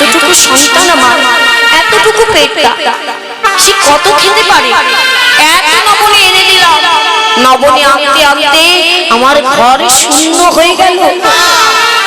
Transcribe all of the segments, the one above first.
এতটুকু সন্তান আমার, এতটুকু পেটটা, সে কত খেতে পারে? এক নবনী এনে দিলাম। নবনী আনতে আনতে আমার ঘর শূন্য হয়ে গেল।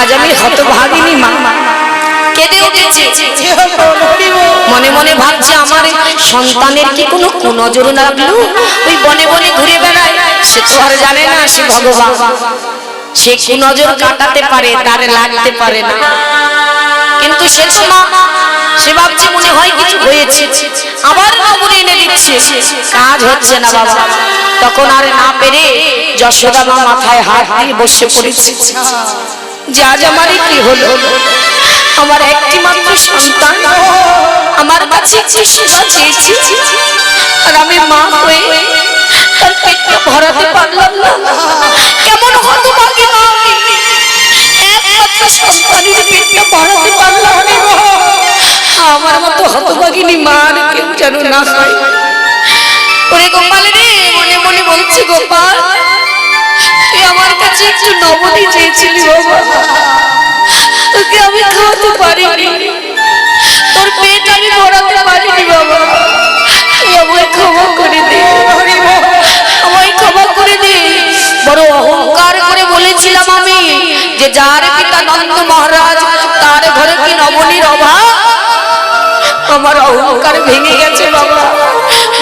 আজ আমি হতভাগিনী মা। কেঁদে উঠেছে। মনে মনে ভাবছে, আমার সন্তানের কি কোনো কুনজর লাগল? ওই বনে বনে ঘুরে বেড়ায়। সে তো আর জানে না, সে ভগবান। সে কুনজর কাটাতে পারে, তার লাগতে পারে না। কিন্তু সে মা সে ভাবছে মনে হয় কিছু হয়েছে। আবার নবনী এনে দিচ্ছে। কাজ হচ্ছে না বাবা। তখন আর না পেরে যশোদা মা মাথায় হাত দিয়ে বসে পড়েছে। যে আজ আমার কি হলো? আমার একটি মাত্র সন্তান। আমার কাছে একটু সেবা চেয়েছি। আর আমি মা হয়ে তার পেটটা ভরাতে পারলাম না। কেমন হতভাগী মা আমি। সন্তানের পেটটা ভরাতে পারলাম না আমার মতো হতভাগিনী মা কেউ যেন না হয় ওরে গোপাল রে মনে মনে বলছি গোপাল তুই আমার কাছে একটু নবনী চেয়েছিলি বাবা তোকে আমি খাওয়াতে পারিনি। তোর পেট আমি ভরাতে পারিনি বাবা। তুই আমায় ক্ষমা করে দে। আমায় ক্ষমা করে দে। বড় অহংকার করে বলেছিলাম আমি। যে যার পিতা নন্দ মহারাজ, তার ঘরে কি নবনীর অভাব? আমার অহংকার ভেঙে গেছে বাবা।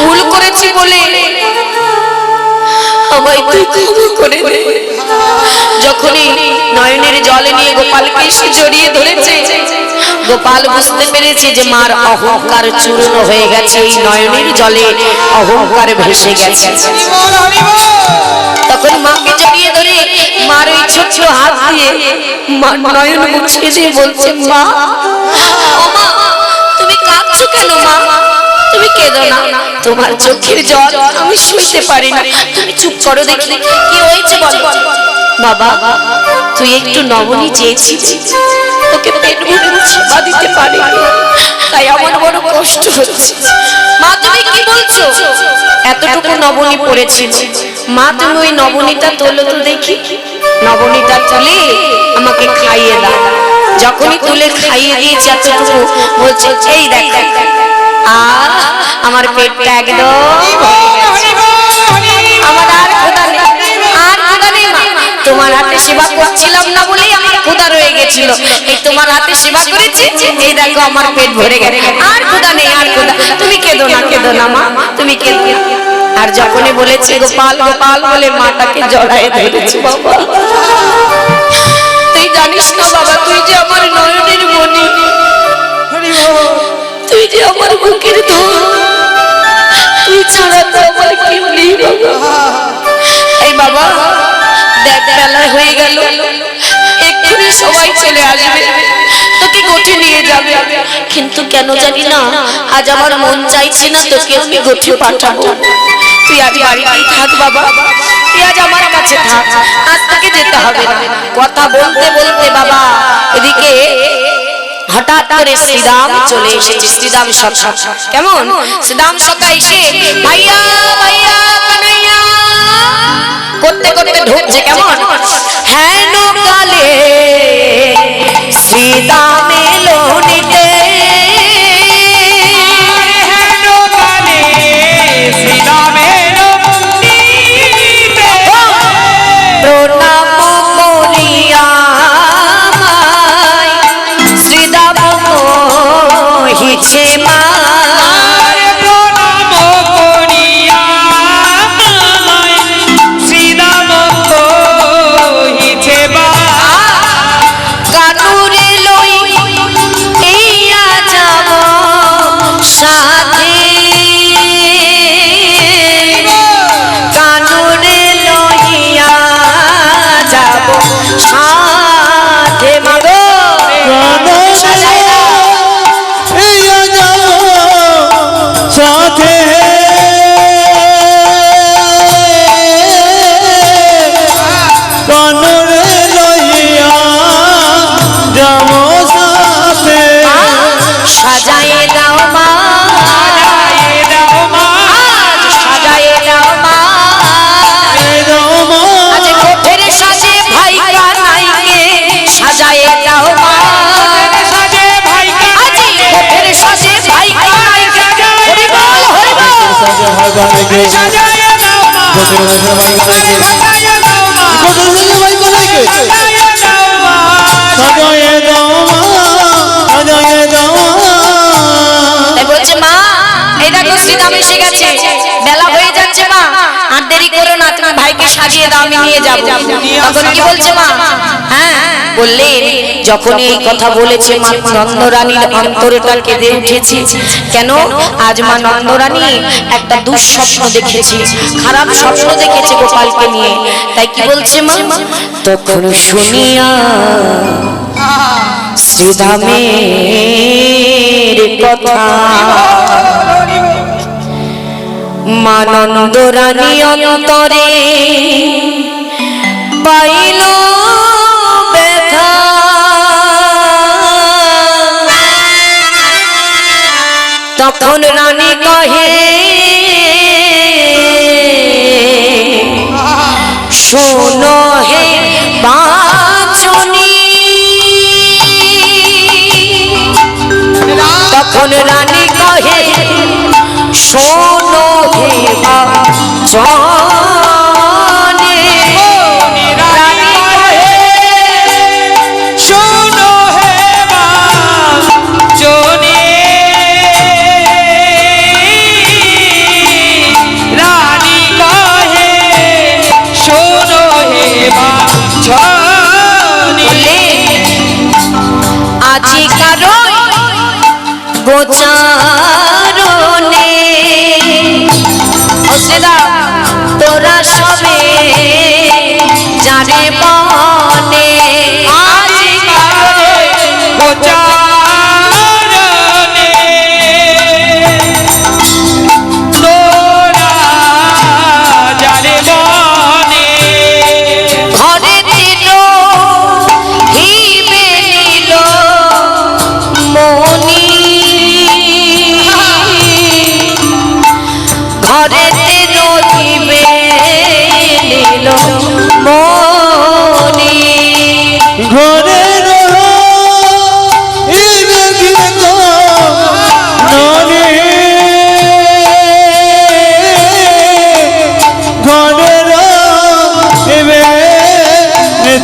ভুল করেছি বলে আমায় তুই ক্ষমা করে দে। যখনই নয়নের জলে নিয়ে গোপালকে এসে জড়িয়ে ধরেছে, গোপাল বুঝতে পেরেছে যে মার অহংকার চূর্ণ হয়ে গেছে, এই নয়নের জলে অহংকার ভেসে গেছে। তখন মাকে জড়িয়ে ধরে মার ওই ছোট হাত দিয়ে নয়ন মুছিয়ে দিয়ে বলছে, মা তুমি কাঁদছো কেন, মা? তুমি কেঁদো না। তোমার চোখের জল আমি শুইতে পারি না। তুমি চুপ করো দেখি, কি হয়েছে বল? বাবা, তুই একটু নবনী চেয়েছিস তোকে পেট ভরে সেবা দিতে পারি তাই আমার বড় কষ্ট হচ্ছে। মা, তুমি কি বলছো? এতটুকু নবনী পড়েছিল। মা, তুমি ওই নবনীটা তোলো তো দেখি। নবনীটা তুলে আমাকে খাইয়ে দাও। যখনই তুলে খাইয়ে দিয়েছে এতটুকু বলছে, এই দেখ আর আমার পেটটা একদম তোমার হাতে সেবা করছিলাম না বলেই আমার ক্ষুধা রয়ে গেছিল। এই তোমার হাতে সেবা করেছি, এই দেখো আমার পেট ভরে গেছে। আর ক্ষুধা নেই, আর ক্ষুধা। তুমি কেঁদো না কেঁদো না মা, তুমি কেঁদো। আর যখনই বলেছে গোপাল গোপাল বলে মাটাকে জড়ায় ধরেছে বাবা। তুই জানিস না বাবা তুই যে আমার নয়নের মনি তুই যে আমার বুকের ধন তুই ছাড়া তো আমার কেউ নেই বাবা। এই বাবা দেখ বেলা হয়ে গেল। এক্ষুনি সবাই চলে আসবে। তোকে গোঠে নিয়ে যাবে। কিন্তু কেন জানি না আজ আমার মন চাইছে না তোকে আমি গোঠে পাঠাবো। তুই কথা বলতে বলতে বাবা, এদিকে হঠাৎ করে শ্রীরাম চলে এসেছে। শ্রীরাম সখা কেমন? শ্রীরাম সখা এসে করতে করতে ঢুকছে, কেমন? কালে মা গোসল মেশিনে বাইকলাইকে সাজাইয়া দাও মা। সাজায়ে দাও মা, সাজায়ে দাও মা। বলছে, মা, এই দেখো শ্রীরাম এসে গেছে আর দেরি করো না, তুমি ভাইকে সাজিয়ে দাও, আমি নিয়ে যাব। তখন কি বলছে মা? হ্যাঁ বললেন যখন এই কথা বলেছে মা, নন্দরানীর অন্তরটা কেঁদে উঠেছে। কেন? আজ মা নন্দরানী একটা দুঃস্বপ্ন দেখেছে, খারাপ স্বপ্ন দেখেছে গোপালকে নিয়ে। তাই কি বলছে মা? তখন শুনিয়া শ্রীধামের কথা মানন্দ রানী অন্তরে পাইল তখন রানী কহে শোনো হে বাঁচনি তখন রানী কহে শোনো জানে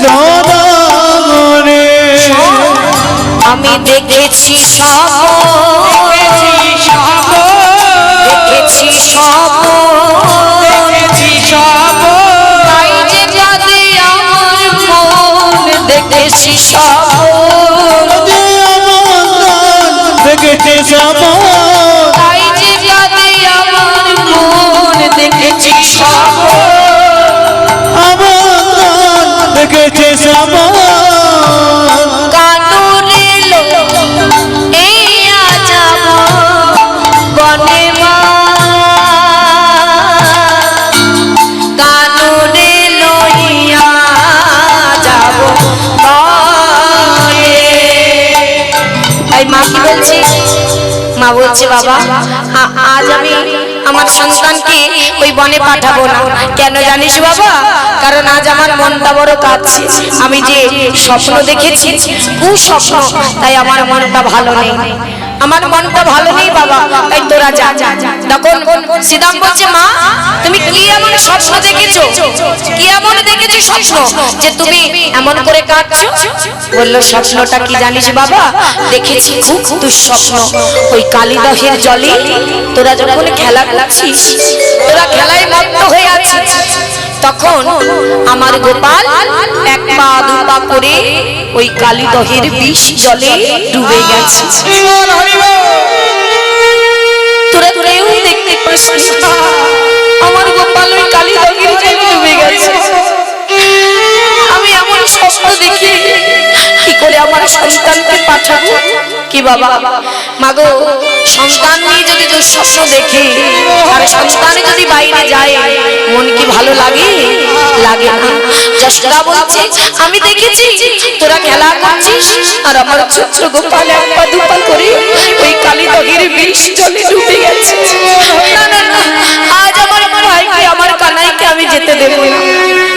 নিতনা আমি দেখেছি সব দেখেছি সব দেখেছি সব দেখেছি বনে মা। বলছে? বাবা আজ আমি আমার সন্তানকে ওই বনে পাঠাবো না। কেন জানিস বাবা? কারণ আজ আমার মনটা বড় কাঁদছে। আমি যে স্বপ্ন দেখেছি, কুস্বপ্ন, তাই আমার মনটা ভালো নেই। আমার মনটা ভালো নেই বাবা, তাই তোরা যা। তখন সীতাম বলছে মা, তুমি কি এমন স্বপ্ন দেখেছ? কি এমন দেখেছ স্বপ্ন যে তুমি এমন করে কাঁদছো? বলল, স্বপ্নটা কি জানিস বাবা? দেখেছি খুব দুঃস্বপ্ন। ওই কালিদহের জলে তোরা যখন খেলা করছিস তোরা খেলায় মত্ত হয়ে আছিস। তখন আমার গোপাল এক পা দু পা করে ওই কালিদহের বিষ জলে ডুবে গেছে। তোরা কেউ দেখতে না। আমার গোপাল ওই কালিদহের জলে ডুবে গেছে। আমি এমন স্বপ্ন দেখি কি করে আমার সন্তানকে পাঠাবো? কি বাবা? মাগো, সন্তান নিয়ে যদি দুঃস্বপ্ন দেখি, আর সন্তান যদি বাইরে যায়, মন কি ভালো লাগে? লাগে না। যশোদা বলছে, আমি দেখেছি তোরা খেলা করছিস, আর আমার ছোট্ট গোপাল এক পা দুপা করে ওই কালী দগের বিষ জলে ডুবে গেছে। আজ আমার ভাইকে, আমার কানাইকে আমি যেতে দেবো না।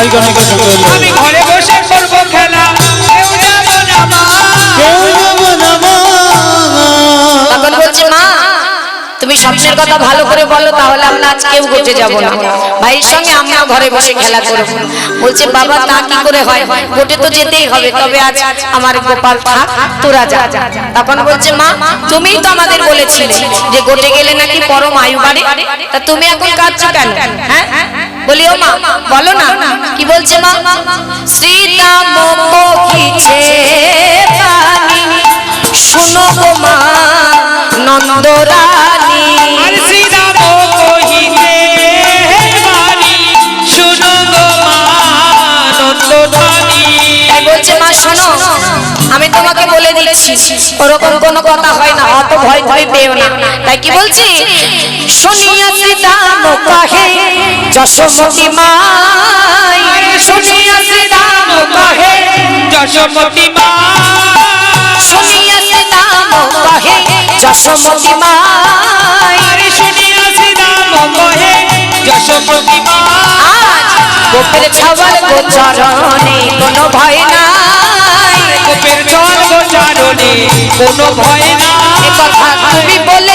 আমি ঘরে বসে করব খেলা। কেউ যাব না মা। কেউ যাব না মা। তখন বলছে মা তুমি স্বপ্নের কথা ভালো করে বলো তাহলে আমরা আজ কেউ গোটে যাব না। ভাইয়ের সঙ্গে আমরা ঘরে বসে খেলা করব। বলছে বাবা তা কি করে হয়? গোটে তো যেতেই হবে তবে আজ আমার গোপাল থাক তোরা যা। তখন বলছে মা তুমিই তো আমাদের বলেছিলে যে গোটে গেলে নাকি পরম আয়ু বাড়ে। তা তুমি এখন কাঁদছো কেন? হ্যাঁ? বলি ও মা বলো না কি বলছে মা? শ্রীরাম পখিছে পানি শুনো গো মা নন্দরানী। শুনো গো মা বলছে মা শোনো আমি তোমাকে বলে দিচ্ছি ওরকম কোনো কথা হয় না অত ভয় ভয় পেও না। তাই কি বলছি? যশোমতী মাই। শুনিয়া শ্রীরাম কাহে যশোমতী মা শুনিয়া শ্রীরাম কাহে যশোমতী মাই। আরে শুনিয়া শ্রীরাম কহে যশোমতী মা আজ গোপের ছাওয়াল গোচরণে কোনো ভয় নাই। গোপের জল গোচারণে কোনো ভয় না কথা তুমি বলেছ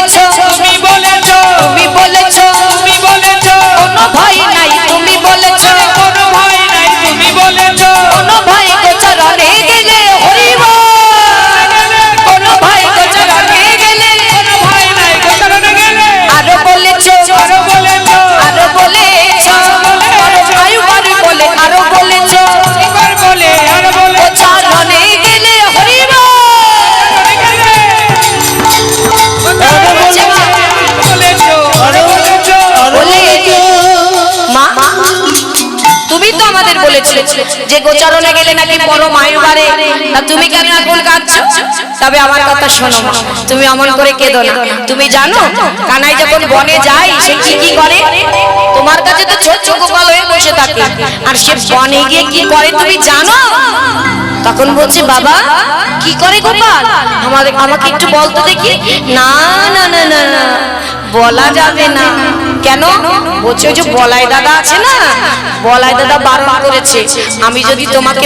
যে গোচারণে গেলে নাকি বড় মায়ের বাড়ে? তা তুমি কেন এখন কাঁদছো? তবে আমার কথা শোনো তুমি অমন করে কেঁদো না। তুমি জানো, কানাই যখন বনে যায়, সে কি কি করে? তোমার কাছে তো ছোট্ট গোপাল হয়ে বসে থাকে। আর সে বনে গিয়ে কি করে তুমি জানো? তখন বলছে, বাবা, কি করে গোপাল? আমাদের, আমাকে একটু বলতো দেখি? না না না না না, বলা যাবে না। কেন? বলছে ওই যে বলাই দাদা আছে না? বলাই দাদা বারণ করেছে। আমি যদি তোমাকে